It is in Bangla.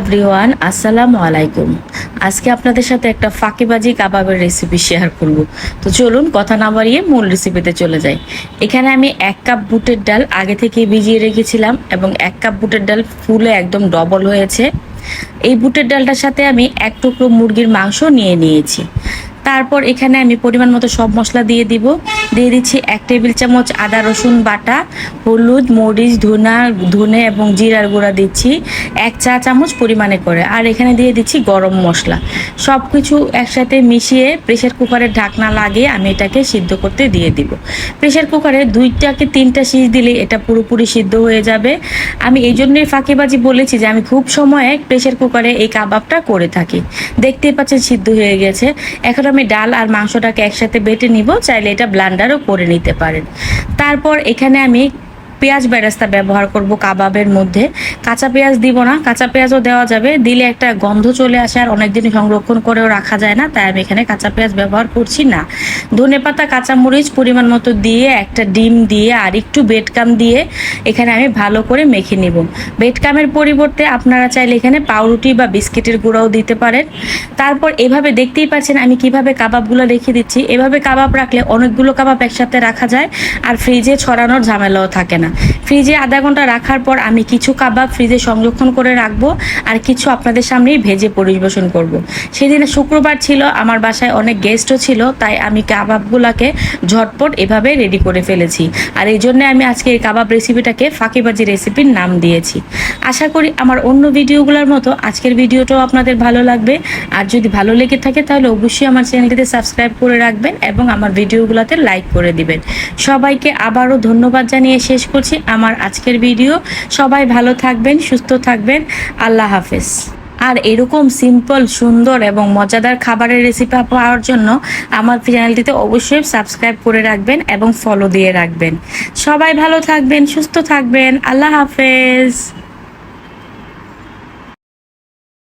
এভরিওয়ান আসসালামু আলাইকুম আজকে আপনাদের সাথে একটা ফাঁকিবাজি কাবাবের রেসিপি শেয়ার করব। তো চলুন, কথা না বাড়িয়ে মূল রেসিপিতে চলে যাই। এখানে আমি এক কাপ বুটের ডাল আগে থেকে ভিজিয়ে রেখেছিলাম এবং এক কাপ বুটের ডাল ফুলে একদম ডবল হয়েছে। এই বুটের ডালটার সাথে আমি এক টুকরো মুরগির মাংস নিয়ে নিয়েছি। তারপর এখানে আমি পরিমাণ মতো সব মশলা দিয়ে দিব। দিয়ে দিচ্ছি এক টেবিল চামচ আদা, রসুন বাটা, হলুদ, মরিচ, ধনা, ধনে এবং জিরার গুঁড়া দিচ্ছি এক চা চামচ পরিমাণে করে। আর এখানে দিয়ে দিচ্ছি গরম মশলা। সব কিছু একসাথে মিশিয়ে প্রেশার কুকারের ঢাকনা লাগিয়ে আমি এটাকে সিদ্ধ করতে দিয়ে দিব। প্রেশার কুকারে দুইটাকে তিনটা সিজ দিলে এটা পুরোপুরি সিদ্ধ হয়ে যাবে। আমি এই জন্যই ফাঁকিবাজি বলেছি যে আমি খুব সময়ে প্রেশার কুকারে এই কাবাবটা করে থাকি। দেখতেই পাচ্ছেন সিদ্ধ হয়ে গেছে। এখন আমি ডাল আর মাংসটাকে একসাথে বেটে নিব, চাইলে এটা ব্লান্ডারও করে নিতে পারেন। তারপর এখানে আমি পেঁয়াজ বেরাস্তা ব্যবহার করব কাবাবের মধ্যে। কাঁচা পেঁয়াজ দিব না, কাঁচা পেঁয়াজও দেওয়া যাবে। দিলে একটা গন্ধ চলে আসে আর অনেকদিন সংরক্ষণ করেও রাখা যায় না, তাই আমি এখানে কাঁচা পেঁয়াজ ব্যবহার করছি না। ধনে পাতা কাঁচামরিচ পরিমাণ মতো দিয়ে একটা ডিম দিয়ে আর একটু বেটকাম দিয়ে এখানে আমি ভালো করে মেখে নিব। বেটকামের পরিবর্তে আপনারা চাইলে এখানে পাউরুটি বা বিস্কিটের গুঁড়াও দিতে পারেন। তারপর এভাবে দেখতেই পাচ্ছেন আমি কীভাবে কাবাবগুলো রেখে দিচ্ছি। এভাবে কাবাব রাখলে অনেকগুলো কাবাব একসাথে রাখা যায় আর ফ্রিজে ছড়ানোর ঝামেলাও থাকে না। ফ্রিজে আধা ঘণ্টা রাখার পর আমি কিছু কাবাব ফ্রিজে সংরক্ষণ করে রাখব আর কিছু আপনাদের সামনেই ভেজে পরিবেশন করব। সেদিনে শুক্রবার ছিল, আমার বাসায় অনেক গেস্টও ছিল, তাই আমি কাবাবগুলোকে ঝটপট এভাবে রেডি করে ফেলেছি। আর এই জন্য আমি আজকে এই কাবাব রেসিপিটাকে ফাঁকিবাজি রেসিপির নাম দিয়েছি। আশা করি আমার অন্য ভিডিওগুলোর মতো আজকের ভিডিওটাও আপনাদের ভালো লাগবে। আর যদি ভালো লেগে থাকে তাহলে অবশ্যই আমার চ্যানেলটিতে সাবস্ক্রাইব করে রাখবেন এবং আমার ভিডিওগুলোতে লাইক করে দিবেন। সবাইকে আবারও ধন্যবাদ জানিয়ে শেষ করছি। আমার আজকের ভিডিও। সবাই ভালো থাকবেন, সুস্থ থাকবেন। আল্লাহ হাফেজ। আর এরকম সিম্পল সুন্দর এবং মজাদার খাবারের রেসিপি পাওয়ার জন্য আমার চ্যানেলটিতে অবশ্যই সাবস্ক্রাইব করে রাখবেন এবং ফলো দিয়ে রাখবেন। সবাই ভালো থাকবেন, সুস্থ থাকবেন। আল্লাহ হাফেজ।